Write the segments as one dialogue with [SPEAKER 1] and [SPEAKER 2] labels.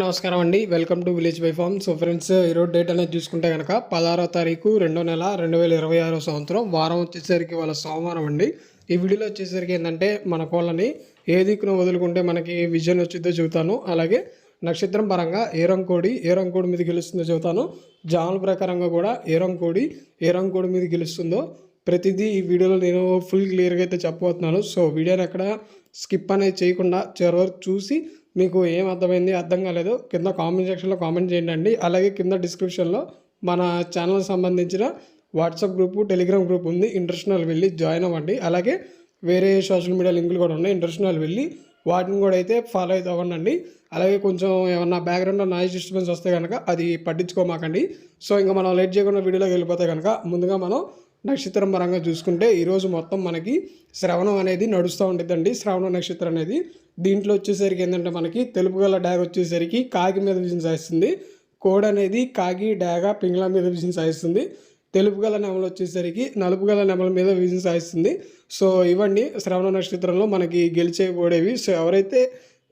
[SPEAKER 1] నమస్కారం అండి. Welcome to village by farm so friends ఈరోజు డేట్ అనేది చూసుకుంటే కనుక పదహారో తారీఖు రెండో నెల రెండు వేల ఇరవై ఆరో సంవత్సరం. వారం వచ్చేసరికి వాళ్ళ సోమవారం అండి. ఈ వీడియోలో వచ్చేసరికి ఏంటంటే మన కోళ్ళని ఏ దిక్కును వదులుకుంటే మనకి విజన్ వచ్చిందో చెబుతాను. అలాగే నక్షత్రం పరంగా ఏ రంకోడి ఏ రంకోడి మీద గెలుస్తుందో చెబుతాను. జాముల ప్రకారంగా కూడా ఏ రంకోడి ఏ రంకోడి మీద గెలుస్తుందో ప్రతిదీ ఈ వీడియోలో నేను ఫుల్ క్లియర్గా అయితే చెప్పబోతున్నాను. సో వీడియోని ఎక్కడ స్కిప్ అనేది చేయకుండా చివరి చూసి మీకు ఏం అర్థమైంది అర్థం కాలేదు కింద కామెంట్ సెక్షన్లో కామెంట్ చేయండి. అండి అలాగే కింద డిస్క్రిప్షన్లో మన ఛానల్ సంబంధించిన వాట్సాప్ గ్రూపు టెలిగ్రామ్ గ్రూప్ ఉంది. ఇంటర్నేషనల్ వెళ్ళి జాయిన్ అవ్వండి. అలాగే వేరే సోషల్ మీడియా లింకులు కూడా ఉన్నాయి. ఇంటర్నేషనల్ వెళ్ళి వాటిని కూడా అయితే ఫాలో అయితే అవ్వండి అలాగే కొంచెం ఏమన్నా బ్యాక్గ్రౌండ్లో నాయిస్ డిస్టర్బెన్స్ వస్తే కనుక అది పట్టించుకోమాకండి. సో ఇంకా మనం లేట్ చేయకుండా వీడియోలోకి వెళ్ళిపోతే కనుక ముందుగా మనం నక్షత్రం పరంగా చూసుకుంటే ఈరోజు మొత్తం మనకి శ్రవణం అనేది నడుస్తూ ఉంటుందండి శ్రవణ నక్షత్రం అనేది దీంట్లో వచ్చేసరికి ఏంటంటే మనకి తెలుపు గల డ్యాగ్ వచ్చేసరికి కాకి మీద విజయం సాధిస్తుంది కోడ్ అనేది కాకి డ్యాగ పింగళ మీద విజయం సాధిస్తుంది తెలుపు గల నెమలు వచ్చేసరికి నలుపు గల నెమల మీద విజయం సాధిస్తుంది సో ఇవన్నీ శ్రవణ నక్షత్రంలో మనకి గెలిచే సో ఎవరైతే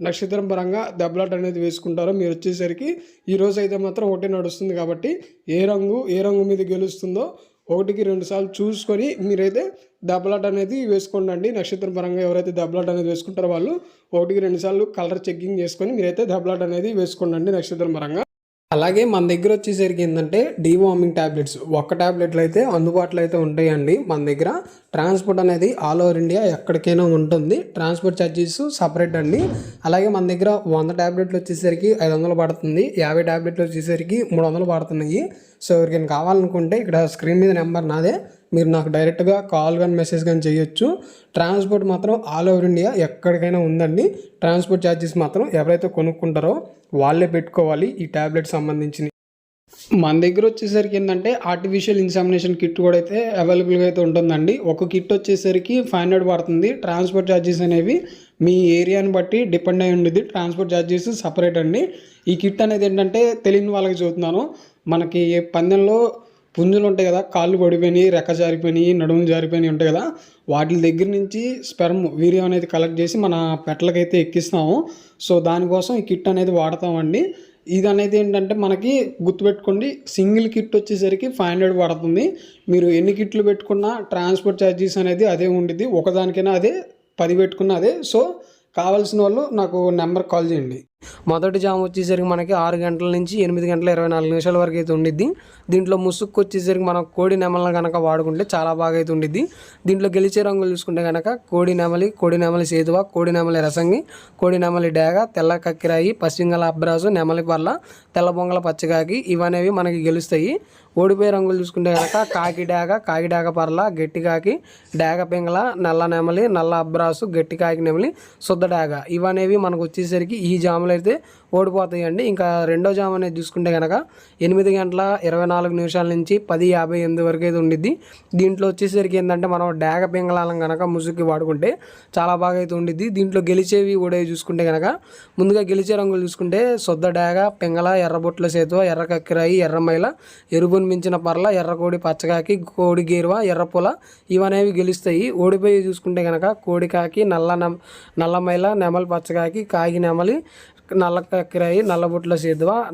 [SPEAKER 1] నక్షత్రం పరంగా దెబ్బలాట అనేది వేసుకుంటారో మీరు వచ్చేసరికి ఈ రోజు అయితే మాత్రం ఒకటే నడుస్తుంది కాబట్టి ఏ రంగు ఏ రంగు మీద గెలుస్తుందో ఒకటికి రెండు సార్లు చూసుకొని మీరైతే దెబ్బలాట అనేది వేసుకోండి అండి నక్షత్రం పరంగా ఎవరైతే దెబ్బలాట అనేది వేసుకుంటారో వాళ్ళు ఒకటికి రెండు సార్లు కలర్ చెక్కింగ్ చేసుకొని మీరైతే దెబ్బలాట అనేది వేసుకోండి నక్షత్రం పరంగా. అలాగే మన దగ్గర వచ్చేసరికి ఏంటంటే డీవార్మింగ్ ట్యాబ్లెట్స్ ఒక్క ట్యాబ్లెట్లు అయితే అందుబాటులో అయితే ఉంటాయండి మన దగ్గర. ట్రాన్స్పోర్ట్ అనేది ఆల్ ఓవర్ ఇండియా ఎక్కడికైనా ఉంటుంది. ట్రాన్స్పోర్ట్ ఛార్జెస్ సపరేట్ అండి. అలాగే మన దగ్గర వంద ట్యాబ్లెట్లు వచ్చేసరికి ఐదు వందలు పడుతుంది. యాభై ట్యాబ్లెట్లు వచ్చేసరికి మూడు వందలు పడుతున్నాయి. సో ఎవరికైనా కావాలనుకుంటే ఇక్కడ స్క్రీన్ మీద నెంబర్ నాదే. మీరు నాకు డైరెక్ట్గా కాల్ కానీ మెసేజ్ కానీ చేయొచ్చు. ట్రాన్స్పోర్ట్ మాత్రం ఆల్ ఓవర్ ఇండియా ఎక్కడికైనా ఉందండి. ట్రాన్స్పోర్ట్ ఛార్జెస్ మాత్రం ఎవరైతే కొనుక్కుంటారో వాళ్ళే పెట్టుకోవాలి ఈ ట్యాబ్లెట్ సంబంధించిన మన దగ్గర వచ్చేసరికి ఏంటంటే ఆర్టిఫిషియల్ ఇన్సామినేషన్ కిట్ కూడా అయితే అవైలబుల్గా అయితే ఉంటుందండి. ఒక కిట్ వచ్చేసరికి ఫైవ్ హండ్రెడ్ పడుతుంది. ట్రాన్స్పోర్ట్ ఛార్జెస్ అనేవి మీ ఏరియాని బట్టి డిపెండ్ అయి ఉండేది ట్రాన్స్పోర్ట్ ఛార్జెస్ సపరేట్ అండి. ఈ కిట్ అనేది ఏంటంటే తెలియని వాళ్ళకి చూస్తున్నాను మనకి పందెంలో పుంజులు ఉంటాయి కదా కాళ్ళు పడిపోయినాయి రెక్క జారిపోయినాయి నడుములు జారిపోయినాయి ఉంటాయి కదా వాటి దగ్గర నుంచి స్పెర్మ్ వీర్యం అనేది కలెక్ట్ చేసి మన పెట్టలకైతే ఎక్కిస్తాము. సో దానికోసం ఈ కిట్ అనేది వాడతామండి. ఇది అనేది ఏంటంటే మనకి గుర్తుపెట్టుకోండి సింగిల్ కిట్ వచ్చేసరికి ఫైవ్ హండ్రెడ్ పడుతుంది. మీరు ఎన్ని కిట్లు పెట్టుకున్నా ట్రాన్స్పోర్ట్ ఛార్జెస్ అనేది అదే ఉండిద్ది. ఒకదానికైనా అదే పది పెట్టుకున్నా అదే. సో కావాల్సిన వాళ్ళు నాకు నెంబర్ కాల్ చేయండి. మొదటి జామ్ వచ్చేసరికి మనకి ఆరు గంటల నుంచి ఎనిమిది గంటల ఇరవై నాలుగు నిమిషాల వరకు అయితే ఉండిద్ది. దీంట్లో ముసుక్కు వచ్చేసరికి మనం కోడి నెమలను కనుక వాడుకుంటే చాలా బాగా అయితే ఉండిద్ది. దీంట్లో గెలిచే రంగులు చూసుకుంటే కనుక కోడి నెమలి కోడి నెమలి సేతువ కోడి నెమలి రసంగి కోడి నెమలి డేగ తెల్ల కక్కిరాయి పశ్చింగల అబ్రాసు నెమలి పర్ల తెల్ల బొంగల పచ్చకాకి ఇవనేవి మనకి గెలుస్తాయి. ఓడిపోయే రంగులు చూసుకుంటే కనుక కాకి డేగ కాకి డేగ పర్ల గట్టి కాకి డాగ పింగళ నల్ల నెమలి నల్ల అబ్రాసు గట్టి కాకి నెమలి శుద్ధ డేగ ఇవనేవి మనకు వచ్చేసరికి ఈ జాములు అయితే ఓడిపోతాయండి. ఇంకా రెండో జాము అనేది చూసుకుంటే కనుక ఎనిమిది గంటల ఇరవై నాలుగు నిమిషాల నుంచి పది యాభై ఎనిమిది వరకు అయితే ఉండిద్ది. దీంట్లో వచ్చేసరికి ఏంటంటే మనం డాగ పింగళాలను కనుక ముసుగుకి వాడుకుంటే చాలా బాగా అయితే ఉండిద్ది. దీంట్లో గెలిచేవి ఓడేవి చూసుకుంటే కనుక ముందుగా గెలిచే రంగులు చూసుకుంటే శుద్ధ డాగ పింగళ ఎర్రబొట్ల సేతువ ఎర్ర కక్కిరాయి ఎర్రమైల ఎరుపును మించిన పర్ల ఎర్రకోడి పచ్చకాకి కోడి గేరువ ఎర్రపొల ఇవనేవి గెలుస్తాయి. ఓడిపోయి చూసుకుంటే కనుక కోడికాకి నల్ల నెమ నల్లమైల నెమలి పచ్చకాకి కాగి నెమలి నల్ల కక్కిరాయి నల్ల బుట్ల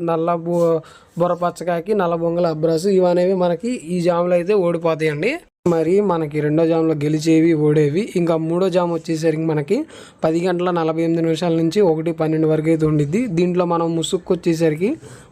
[SPEAKER 1] నల్ల బు బుర్ర పచ్చకాకి నల్ల బొంగల అబ్రాసు ఇవనేవి మనకి ఈ జాములు అయితే ఓడిపోతాయండి. మరి మనకి రెండో జామ్లో గెలిచేవి ఓడేవి. ఇంకా మూడో జామ్ వచ్చేసరికి మనకి పది గంటల నలభై ఎనిమిది నిమిషాల నుంచి ఒకటి పన్నెండు వరకు అయితే ఉండిద్ది. దీంట్లో మనం ముసుక్కు వచ్చేసరికి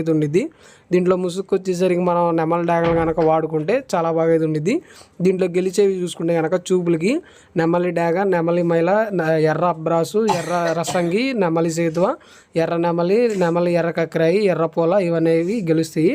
[SPEAKER 1] అయితే ఉండిద్ది. దీంట్లో ముసుగు వచ్చేసరికి మనం నెమల డాగలు కనుక వాడుకుంటే చాలా బాగా అయితే ఉండిద్ది. దీంట్లో గెలిచేవి చూసుకుంటే కనుక చూపులకి నెమలి డాగ నెమలి మైల ఎర్ర అబ్రాసు ఎర్ర రసంగి నెమలి సేతువ ఎర్ర నెమలి నెమలి ఎర్ర కక్రాయి ఎర్ర పూల ఇవనేవి గెలుస్తాయి.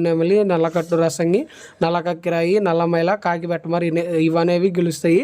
[SPEAKER 1] నెమలి నల్లకట్టు రసంగి నల్లకక్కిరాయి నల్లమైల కాకిబెట్టమరి ఇవనేవి గెలుస్తాయి.